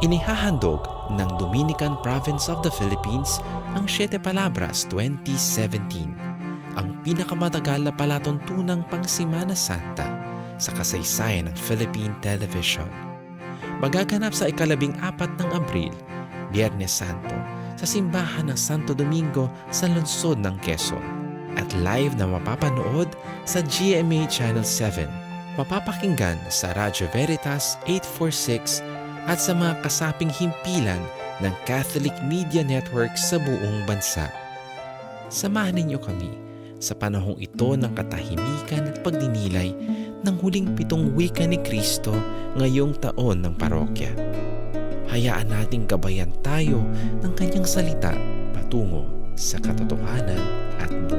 Inihahandog ng Dominican Province of the Philippines ang Siete Palabras 2017, ang pinakamatagal na palatuntunang pangsimana santa sa kasaysayan ng Philippine Television. Magaganap sa ikalabing apat ng Abril, Biyernes Santo, sa simbahan ng Santo Domingo sa lungsod ng Quezon at live na mapapanood sa GMA Channel 7, mapapakinggan sa Radyo Veritas 846 at sa mga kasaping himpilan ng Catholic Media Network sa buong bansa. Samahan ninyo kami sa panahong ito ng katahimikan at pagdinilay ng huling pitong wika ni Kristo ngayong taon ng parokya. Hayaan nating gabayan tayo ng kanyang salita patungo sa katotohanan at.